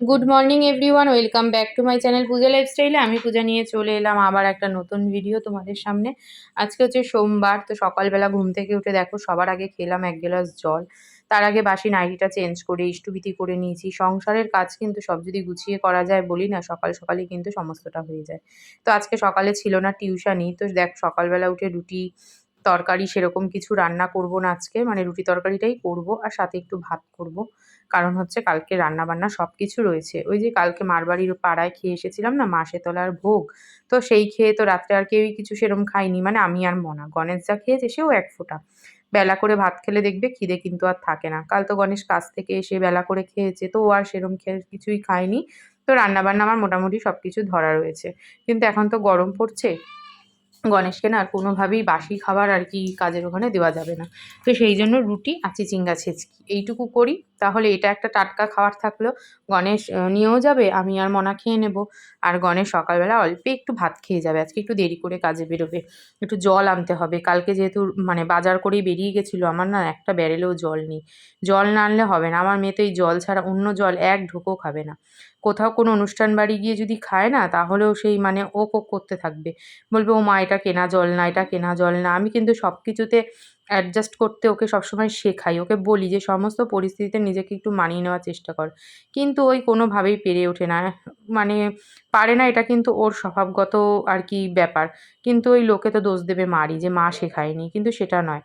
Good morning everyone welcome back to my channel Puja লাইফস্টাইলে আমি পূজা নিয়ে চলে এলাম আবার একটা নতুন ভিডিও তোমাদের সামনে। আজকে হচ্ছে সোমবার, তো সকালবেলা ঘুম থেকে উঠে দেখো, সবার আগে খেলাম এক গ্লাস জল। তার আগে বাসি নাইটিটা চেঞ্জ করে, ইষ্টবিতি করে নিয়েছি। সংসারের কাজ কিন্তু সব যদি গুছিয়ে করা যায় বলি না, সকাল সকালই কিন্তু সমস্তটা হয়ে যায়। তো আজকে সকালে ছিল না টিউশনই তো দেখ সকালবেলা উঠে রুটি তরকারি সেরকম কিছু রান্না করব না আজকে। মানে রুটি তরকারিটাই করব আর সাথে একটু ভাত করব। কারণ হচ্ছে কালকে রান্না বান্না সব কিছু রয়েছে। ওই যে কালকে মারবাড়ির পাড়ায় খেয়ে এসেছিলাম না মাসেতলার ভোগ। তো সেই খেয়ে তো রাত্রে আর কেউই কিছু সেরম খাইনি মানে আমি আর মনা। গণেশ যা খেয়েছে সেও এক ফোঁটা। বেলা করে ভাত খেলে দেখবে খিদে কিন্তু আর থাকে না। কাল তো গণেশ কাছ থেকে এসে বেলা করে খেয়েছে, তো ও আর সেরম খেয়ে কিছুই খায়নি। তো রান্নাবান্না আমার মোটামুটি সব কিছু ধরা রয়েছে। কিন্তু এখন তো গরম পড়ছে। গণেশকে না আর কোনোভাবেই বাসি খাবার আর কি কাজের ওখানে দেওয়া যাবে না। তো সেই জন্য রুটি আর চিচিঙ্গা ছেচকি। এইটুকু করি। তাহলে এটা একটা টাটকা খাবার থাকল। গণেশ নিয়েও যাবে। আমি আর মনা খেয়ে নেব। আর গণেশ সকালবেলা অল্প একটু ভাত খেয়ে যাবে। আজকে একটু দেরি করে কাজে বেরোবে। একটু জল আনতে হবে। কালকে যেহেতু মানে বাজার করেই বেরিয়ে গেছিল, আমার না একটা ব্যারেলেও জল নেই। জল না আনলে হবে না। আমার মেয়ে তো এই জল ছাড়া অন্য জল এক ঢোকও খাবে না। কোথাও কোনো অনুষ্ঠান বাড়ি গিয়ে যদি খায় না, তাহলেও সেই মানে ও করতে থাকবে। বলবে ও মা এটা কেনা জল না, এটা কেনা জল না। আমি কিন্তু সব কিছুতে অ্যাডজাস্ট করতে ওকে সবসময় শেখাই। ওকে বলি যে, সমস্ত পরিস্থিতিতে নিজেকে একটু মানিয়ে নেওয়ার চেষ্টা কর। কিন্তু ওই কোনোভাবেই পেরে ওঠে না। মানে পারে না, এটা কিন্তু ওর স্বভাবগত আর কি ব্যাপার। কিন্তু ওই লোকে তো দোষ দেবে মারই যে, মা শেখায়নি কিন্তু সেটা নয়।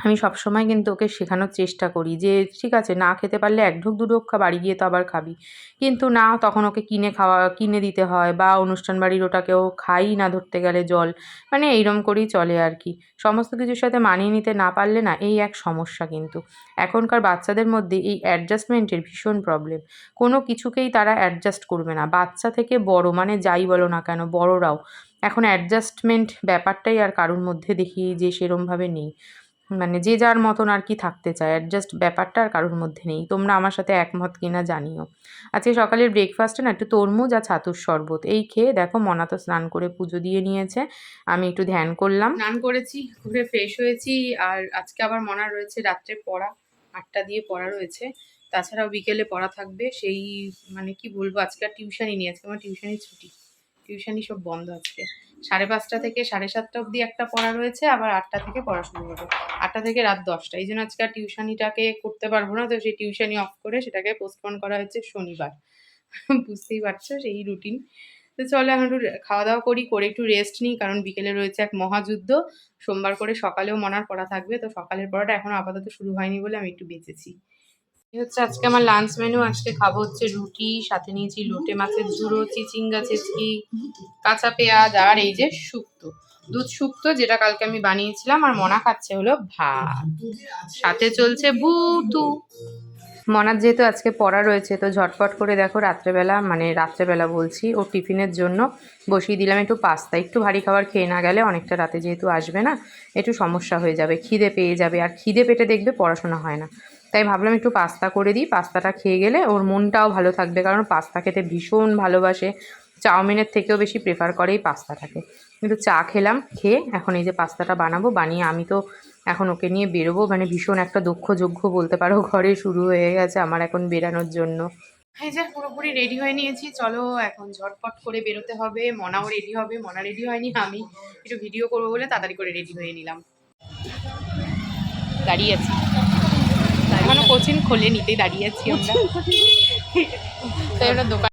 আমি সবসময় কিন্তু ওকে শেখানোর চেষ্টা করি যে, ঠিক আছে, না খেতে পারলে এক ঢোক দু ঢোক খা, বাড়ি গিয়ে তো আবার খাবি। কিন্তু না, তখন ওকে কিনে খাওয়া, কিনে দিতে হয় বা অনুষ্ঠান বাড়ির ওটাকেও খাই না ধরতে গেলে জল। মানে এইরম করেই চলে আর কি। সমস্ত কিছুর সাথে মানিয়ে নিতে না পারলে না, এই এক সমস্যা কিন্তু। এখনকার বাচ্চাদের মধ্যে এই অ্যাডজাস্টমেন্টের ভীষণ প্রবলেম। কোনো কিছুকেই তারা অ্যাডজাস্ট করবে না। বাচ্চা থেকে বড় মানে যাই বলো না কেন, বড়রাও। এখন অ্যাডজাস্টমেন্ট ব্যাপারটাই আর কারোর মধ্যে দেখি যে, সেরমভাবে নেই। মানে যে যার মতন আর কি থাকতে চায় অ্যাডজাস্ট ব্যাপারটা আর কারোর মধ্যে নেই। তোমরা আমার সাথে একমত কিনা জানিও। আজকে সকালের ব্রেকফাস্টে না একটু তরমুজ আর ছাতুর শরবত, এই খেয়ে দেখো মনা তো স্নান করে পুজো দিয়ে নিয়েছে। আমি একটু ধ্যান করলাম। স্নান করেছি, ঘুরে ফ্রেশ হয়েছি, আর আজকে আবার মনা রয়েছে রাত্রে পড়া, আটটা দিয়ে পড়া রয়েছে। তাছাড়াও বিকেলে পড়া থাকবে, সেই মানে কি বলব, আজকে আর টিউশনই নিয়ে আজকে আমার টিউশনই ছুটি। টিউশনই সব বন্ধ আজকে। সাড়ে পাঁচটা থেকে সাড়ে সাতটা অবধি একটা পড়া রয়েছে, আবার আটটা থেকে পড়া শুরু হবে। আটটা থেকে রাত দশটা। এই জন্য আজকে আর টিউশনিটাকে করতে পারব না, তো সেই টিউশনি অফ করে সেটাকে পোস্টপন করা হয়েছে শনিবার। বুঝতেই পারছ সেই রুটিন। তো চলো এখন একটু খাওয়া দাওয়া করি, করে একটু রেস্ট নিই, কারণ বিকেলে রয়েছে এক মহাযুদ্ধ। সোমবার করে সকালেও মনার পড়া থাকবে, তো সকালের পড়াটা এখনও আপাতত শুরু হয়নি বলে আমি একটু বেঁচেছি। হচ্ছে আজকে আমার লাঞ্চ মেনু আজকে খাব হচ্ছে রুটি, সাথে নিয়েছি লোটে মাছের ঝুড়ো, চিচিঙ্গা, চেচকি, কাঁচা পেঁয়াজ, আর এই যে শুক্তো। দুধ শুক্তো যেটা কালকে আমি বানিয়েছিলাম, আর মনা খাচ্ছে হলো ভাত। সাথে চলছে বুতু মনার যেহেতু আজকে পড়া রয়েছে, তো ঝটপট করে দেখো রাত্রেবেলা মানে রাত্রেবেলা বলছি ও টিফিনের জন্য বসিয়ে দিলাম একটু পাস্তা। একটু ভারী খাবার খেয়ে না গেলে অনেকটা রাতে যেহেতু আসবে না, একটু সমস্যা হয়ে যাবে, খিদে পেয়ে যাবে। আর খিদে পেটে দেখবে পড়াশোনা হয় না। তাই ভাবলাম একটু পাস্তা করে দিই। পাস্তাটা খেয়ে গেলে ওর মনটাও ভালো থাকবে, কারণ পাস্তা খেতে ভীষণ ভালোবাসে। চাউমিনের থেকেও বেশি প্রেফার করে এই পাস্তাটাকে। কিন্তু চা খেলাম, খেয়ে এখন এই যে পাস্তাটা বানাবো, বানিয়ে আমি তো এখন ওকে নিয়ে বেরোবো। মানে ভীষণ একটা দক্ষযোগ্য বলতে পারো, ঘরে শুরু হয়ে গেছে আমার এখন বেরানোর জন্য। এই যে পুরোপুরি রেডি হয়ে নিয়েছি। চলো এখন ঝটপট করে বেরোতে হবে। মনাও রেডি হবে। মনা রেডি হয়নি, আমি একটু ভিডিও করব বলে তাড়াতাড়ি করে রেডি হয়ে নিলাম। দাঁড়িয়ে আছি। এখনও কোচিং খোলে নিতেই দাঁড়িয়ে আছি আমরা। তো ওরা দোকান